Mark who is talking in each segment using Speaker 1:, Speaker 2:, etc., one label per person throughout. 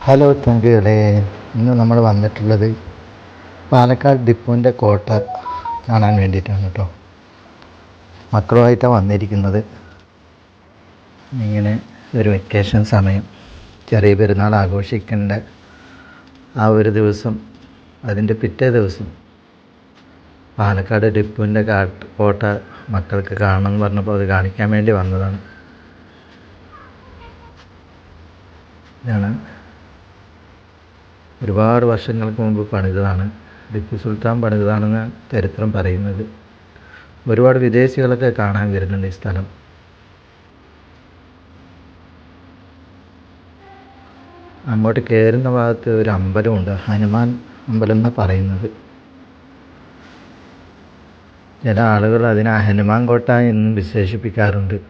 Speaker 1: Hello തങ്കുകളെ ഇന്ന് നമ്മൾ വന്നിട്ടുള്ളത് പാലക്കാട് ഡിപ്പോന്റെ കോട്ട കാണാൻ വേണ്ടിയിട്ടാണ് കേട്ടോ. മക്കളുമായിട്ടാണ് വന്നിരിക്കുന്നത്. ഇങ്ങനെ ഒരു വെക്കേഷൻ സമയം ചെറിയ പെരുന്നാൾ ആഘോഷിക്കേണ്ട ആ ഒരു ദിവസം അതിന്റെ പിറ്റേ ദിവസം പാലക്കാട് ഡിപ്പുവിന്റെ കാട്ട് കോട്ട മക്കൾക്ക് കാണണം എന്ന് പറഞ്ഞപ്പോൾ അത് കാണിക്കാൻ വേണ്ടി വന്നതാണ്. ഇതാണ് ഒരുപാട് വർഷങ്ങൾക്ക് മുമ്പ് പണിതതാണ്. ടിപ്പു സുൽത്താൻ പണിതതാണെന്ന് ചരിത്രം പറയുന്നത്. ഒരുപാട് വിദേശികളൊക്കെ കാണാൻ വരുന്നുണ്ട് ഈ സ്ഥലം. അങ്ങോട്ട് കയറുന്ന ഭാഗത്ത് ഒരു അമ്പലമുണ്ട്. ഹനുമാൻ അമ്പലം എന്നാണ് പറയുന്നത്. ചില ആളുകൾ അതിനെ ഹനുമാൻ കോട്ട എന്നും വിശേഷിപ്പിക്കാറുണ്ട്.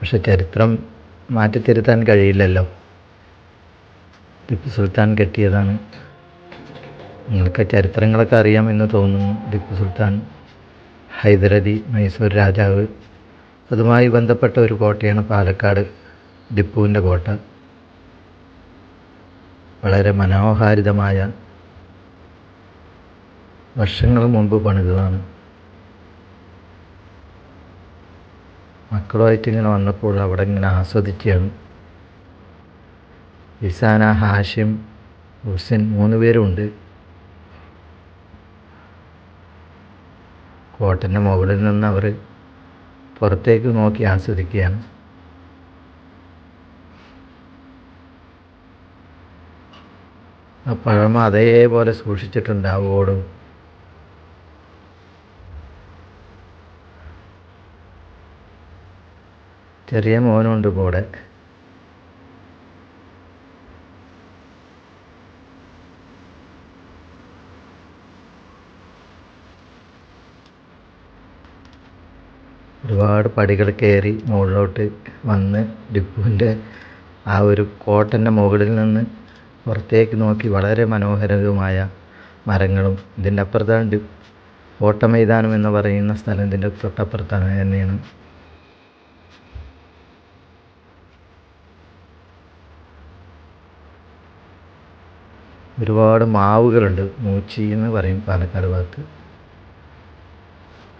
Speaker 1: പക്ഷെ ചരിത്രം മാറ്റിത്തിരുത്താൻ കഴിയില്ലല്ലോ. ടിപ്പു സുൽത്താൻ കെട്ടിയതാണ്. നിങ്ങൾക്ക് ചരിത്രങ്ങളൊക്കെ അറിയാമെന്ന് തോന്നുന്നു. ടിപ്പു സുൽത്താൻ ഹൈദരലി മൈസൂർ രാജാവ്. അതുമായി ബന്ധപ്പെട്ട ഒരു കോട്ടയാണ് പാലക്കാട് ടിപ്പുവിന്റെ കോട്ട. വളരെ മനോഹാരിതമായ വർഷങ്ങൾ മുൻപ് പണിതതാണ്. മക്കളുമായിട്ട് ഇങ്ങനെ വന്നപ്പോൾ അവിടെ ഇങ്ങനെ ആസ്വദിക്കുകയാണ്. ഇസാന ഹാഷിം ഹുസിൻ മൂന്ന് പേരുണ്ട്. കോട്ടന്റെ മുകളിൽ നിന്ന് അവർ പുറത്തേക്ക് നോക്കി ആസ്വദിക്കുകയാണ്. ആ പഴമ അതേപോലെ സൂക്ഷിച്ചിട്ടുണ്ട് ആ ഓടും. ചെറിയ മോനുണ്ട് കൂടെ ഒരുപാട് പടികൾ കയറി മുകളിലോട്ട് വന്ന് ടിപ്പുവിന്റെ ആ ഒരു കോട്ടന്റെ മുകളിൽ നിന്ന് പുറത്തേക്ക് നോക്കി വളരെ മനോഹരവുമായ മരങ്ങളും ഇതിന്റെ അപ്പുറത്താണ് ഡി കോട്ട മൈതാനം എന്ന് പറയുന്ന സ്ഥലം ഇതിന്റെ തൊട്ടപ്പുറത്താണ് തന്നെയാണ്. ഒരുപാട് മാവുകളുണ്ട്. മൂച്ചി എന്ന് പറയും പാലക്കാട് ഭാഗത്ത്.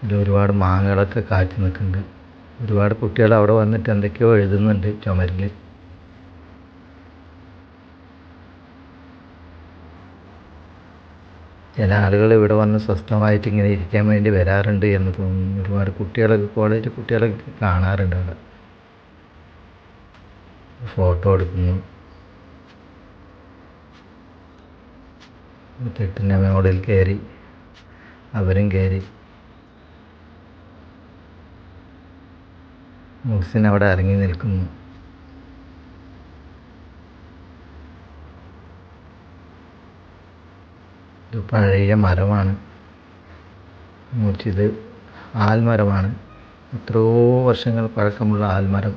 Speaker 1: ഇതിൽ ഒരുപാട് മാങ്ങകളൊക്കെ കായ്ച്ചു നിൽക്കുന്നുണ്ട്. ഒരുപാട് കുട്ടികൾ അവിടെ വന്നിട്ട് എന്തൊക്കെയോ എഴുതുന്നുണ്ട് ചുമരിൽ. ചില ആളുകൾ ഇവിടെ വന്ന് സ്വസ്ഥമായിട്ട് ഇങ്ങനെ ഇരിക്കാൻ വേണ്ടി വരാറുണ്ട് എന്ന് തോന്നുന്നു. ഒരുപാട് കുട്ടികളൊക്കെ കോളേജ് കുട്ടികളൊക്കെ കാണാറുണ്ട് അവിടെ. ഫോട്ടോ എടുക്കുന്നു. തെട്ടിന്റെ മുകളിൽ കയറി അവരും കയറി. മുഹ്സിൻ അവിടെ ഇറങ്ങി നിൽക്കുന്നു. ഇത് പഴയ മരമാണ്. ഇത് ആൽമരമാണ്. എത്രയോ വർഷങ്ങൾ പഴക്കമുള്ള ആൽമരം.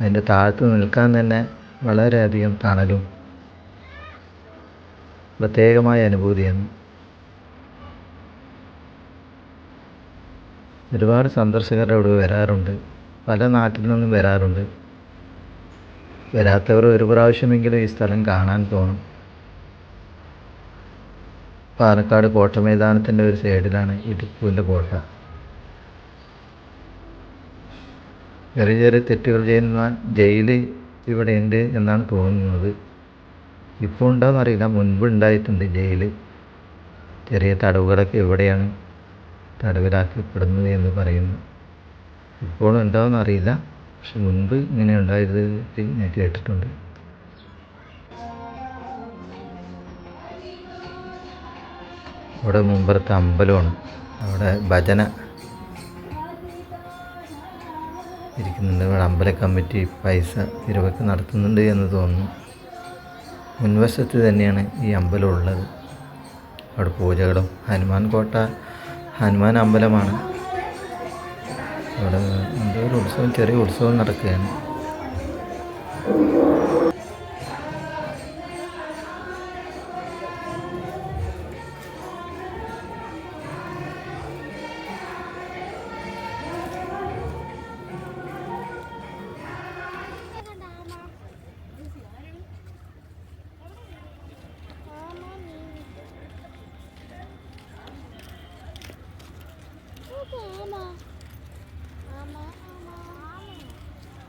Speaker 1: അതിന്റെ താഴത്ത് നിൽക്കാൻ തന്നെ വളരെയധികം തണലും പ്രത്യേകമായ അനുഭൂതിയാണ്. ഒരുപാട് സന്ദർശകർ അവിടെ വരാറുണ്ട്. പല നാട്ടിൽ നിന്നും വരാറുണ്ട്. വരാത്തവർ ഒരു പ്രാവശ്യമെങ്കിലും ഈ സ്ഥലം കാണാൻ തോന്നും പാലക്കാട് കോട്ട മൈതാനത്തിന്റെ ഒരു സൈഡിലാണ് ഈ ടിപ്പുവിന്റെ കോട്ട. ചെറിയ ചെറിയ തെറ്റുകൾ ചെയ്യുന്ന ജയിൽ ഇവിടെ ഉണ്ട് എന്നാണ് തോന്നുന്നത്. ഇപ്പോൾ ഉണ്ടോയെന്ന് അറിയില്ല മുൻപ് ഉണ്ടായിട്ടുണ്ട് ജയിൽ. ചെറിയ തടവുകളൊക്കെ ഇവിടെയാണ് തടവിലാക്കപ്പെടുന്നത് എന്ന് പറയുന്നു. ഇപ്പോഴും എന്താണെന്ന് അറിയില്ല. പക്ഷെ മുൻപ് ഇങ്ങനെ ഉണ്ടായത് ഞാൻ കേട്ടിട്ടുണ്ട്. ഇവിടെ മുമ്പത്തെ അമ്പലമാണ്. അവിടെ ഭജന ഇരിക്കുന്നുണ്ട്. ഇവിടെ അമ്പല കമ്മിറ്റി പൈസ തിരുവൊക്കെ നടത്തുന്നുണ്ട് എന്ന് തോന്നുന്നു. മുൻവശത്ത് തന്നെയാണ് ഈ അമ്പലം ഉള്ളത്. അവിടെ പൂജകളും ഹനുമാൻ കോട്ട ഹനുമാൻ അമ്പലമാണ്. അവിടെ എന്തോ ഒരു ഉത്സവം ചെറിയ ഉത്സവം നടക്കുകയാണ്.